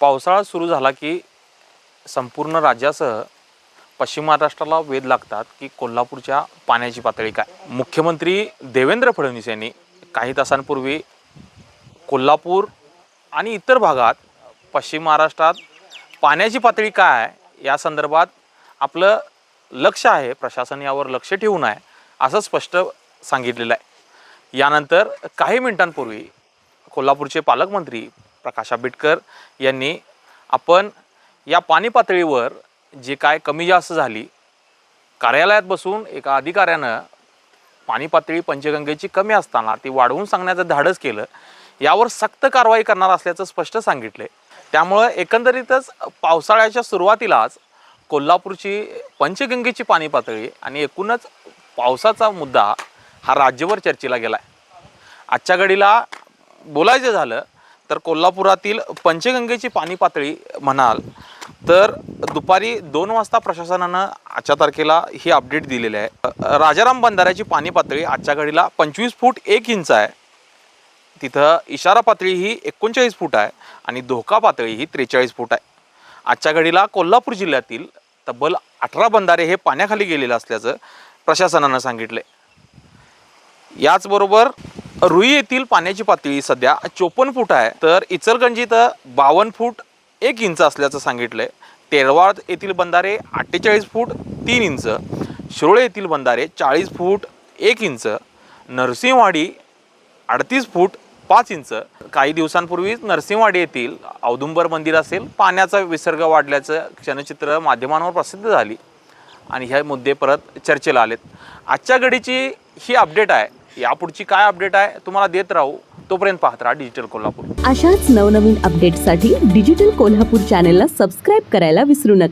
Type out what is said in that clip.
पावसाळा सुरू झाला की संपूर्ण राज्यासह पश्चिम महाराष्ट्राला वेध लागतात की कोल्हापूरच्या पाण्याची पातळी काय? मुख्यमंत्री देवेंद्र फडणवीस यांनी काही तासांपूर्वी कोल्हापूर आणि इतर भागात पश्चिम महाराष्ट्रात पाण्याची पातळी काय आहे या संदर्भात आपलं लक्ष आहे प्रशासन यावर लक्ष ठेवून आहे असं स्पष्ट सांगितलेलं आहे. यानंतर काही मिनिटांपूर्वी कोल्हापूरचे पालकमंत्री प्रकाश आंबेडकर यांनी आपण या पाणी पातळीवर जे काय कमी जास्त झाली कार्यालयात बसून एका अधिकाऱ्यानं पाणी पातळी पंचगंगेची कमी असताना ती वाढवून सांगण्याचं धाडस केलं यावर सक्त कारवाई करणार असल्याचं स्पष्ट सांगितलं त्यामुळं एकंदरीतच पावसाळ्याच्या सुरुवातीलाच कोल्हापूरची पंचगंगेची पाणी पातळी आणि एकूणच पावसाचा मुद्दा हा राज्यभर चर्चेला गेला आहे आजच्या घडीला बोलायचं झालं तर कोल्हापुरातील पंचगंगेची पाणी पातळी म्हणाल तर दुपारी दोन वाजता प्रशासनानं आजच्या तारखेला ही अपडेट दिलेली आहे. राजाराम बंधाऱ्याची पाणी पातळी आजच्या घडीला पंचवीस फूट एक इंच आहे. तिथं इशारा पातळी ही एकोणचाळीस फूट आहे आणि धोका पातळी ही त्रेचाळीस फूट आहे. आजच्या घडीला कोल्हापूर जिल्ह्यातील तब्बल अठरा बंधारे हे पाण्याखाली गेलेलं असल्याचं प्रशासनानं सांगितले याचबरोबर रुई येथील पाण्याची पातळी सध्या चोपन्न फूट आहे. तर इचलगंजीत इथं बावन्न फूट एक इंच असल्याचं सांगितलंय. तेरवाड येथील बंधारे अठ्ठेचाळीस फूट तीन इंच. शिरोळे येथील बंधारे चाळीस फूट एक इंच. नरसिंहवाडी अडतीस फूट पाच इंच. काही दिवसांपूर्वीच नरसिंहवाडी येथील औदुंबर मंदिर असेल पाण्याचा विसर्ग वाढल्याचं क्षणचित्र माध्यमांवर प्रसिद्ध झाली आणि हे मुद्दे परत चर्चेला आलेत. आजच्या घडीची ही अपडेट आहे. यापुढची काय अपडेट आहे तुम्हाला देत राहू. तोपर्यंत पाहत राहा डिजिटल कोल्हापूर. अशाच नवनवीन अपडेटसाठी डिजिटल कोल्हापूर चॅनेलला सबस्क्राईब करायला विसरू नका.